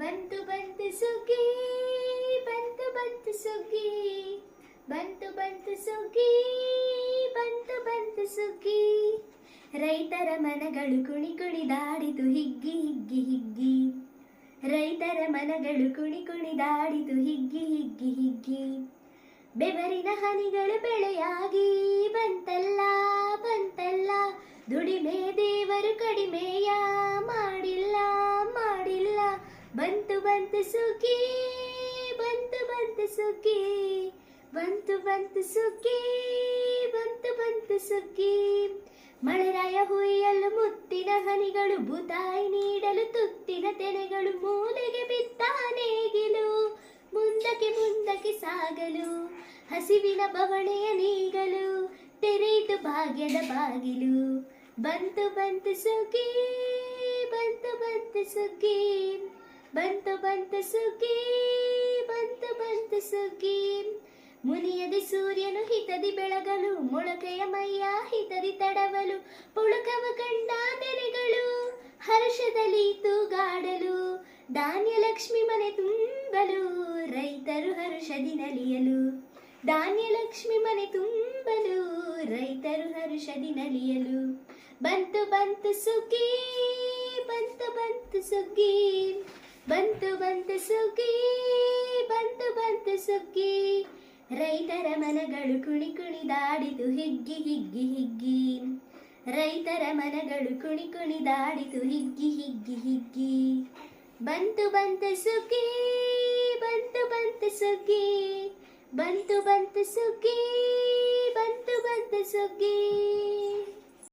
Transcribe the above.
ಬಂತು ಬಂತು ಸುಗ್ಗಿ, ಬಂತು ಬಂತು ಸುಗ್ಗಿ. ಬಂತು ಬಂತು ಸುಗ್ಗಿ, ಬಂತು ಬಂತು ಸುಗ್ಗಿ. ರೈತರ ಮನಗಳು ಕುಣಿ ಕುಣಿದಾಡಿತು ಹಿಗ್ಗಿ ಹಿಗ್ಗಿ ಹಿಗ್ಗಿ. ರೈತರ ಮನಗಳು ಕುಣಿ ಕುಣಿದಾಡಿತು ಹಿಗ್ಗಿ ಹಿಗ್ಗಿ ಹಿಗ್ಗಿ. ಬೆವರಿನ ಹನಿಗಳು ಬೆಳೆಯಾಗಿ ಬಂತಲ್ಲ ಬಂತಲ್ಲ. ದುಡಿಮೆ ದೇವರು ಕಡಿಮೆಯ ಮಾಡಿಲ್ಲ. ಬಂತು ಸುಖಿ, ಬಂತು ಬಂತು ಸುಖಿ. ಬಂತು ಬಂತು ಸುಖಿ, ಬಂತು ಬಂತು ಸುಖಿ. ಮಳೆರಾಯ ಹುಯ್ಯಲು ಮುತ್ತಿನ ಹನಿಗಳು ಬುತಾಯಿ ನೀಡಲು ತುತ್ತಿನ ತೆನೆಗಳು, ಮೂಲೆಗೆ ಬಿತ್ತಾನೇಗಿಲು ಮುಂದಕ್ಕೆ ಮುಂದಕ್ಕೆ ಸಾಗಲು, ಹಸಿವಿನ ಬವಣೆಯ ನೀಗಲು, ತೆರೆಯಿತು ಭಾಗ್ಯದ ಬಾಗಿಲು. ಬಂತು ಬಂತು ಸುಖಿ, ಬಂತು ಬಂತು ಸುಗ್ಗಿ ಬಂತು ಬಂತು ಸುಗ್ಗಿ, ಬಂತು ಬಂತು ಸುಗ್ಗಿ. ಮುನಿಯದಿ ಸೂರ್ಯನು ಹಿತದಿ ಬೆಳಗಲು, ಮೊಳಕೆಯ ಮೈಯ ಹಿತದಿ ತಡವಲು, ಪುಳಕವ ಕಂಡ ನೆನೆಗಳು, ಹರ್ಷದಲ್ಲಿ ತೂಗಾಡಲು ಧಾನ್ಯ ಲಕ್ಷ್ಮಿ ಮನೆ ತುಂಬಲು, ರೈತರು ಹರ್ಷದಿ ನಲಿಯಲು. ಧಾನ್ಯ ಲಕ್ಷ್ಮಿ ಮನೆ ತುಂಬಲು, ರೈತರು ಹರ್ಷದಿ ನಲಿಯಲು. ಬಂತು ಬಂತು ಸುಗ್ಗಿ, ಬಂತು ಬಂತು ಸುಗ್ಗಿ. ಸುಗ್ಗಿ ಬಂತು ಬಂತು ಸುಗ್ಗಿ. ರೈತರ ಮನಗಳು ಕುಣಿ ಕುಣಿದಾಡಿತು ಹಿಗ್ಗಿ ಹಿಗ್ಗಿ ಹಿಗ್ಗಿ. ರೈತರ ಮನಗಳು ಕುಣಿ ಕುಣಿದಾಡಿತು ಹಿಗ್ಗಿ ಹಿಗ್ಗಿ ಹಿಗ್ಗಿ. ಬಂತು ಬಂತು ಸುಗ್ಗಿ ಬಂತು ಬಂತು ಸುಗ್ಗಿ. ಬಂತು ಬಂತು ಸುಗ್ಗಿ ಬಂತು ಬಂತು ಸುಗ್ಗಿ.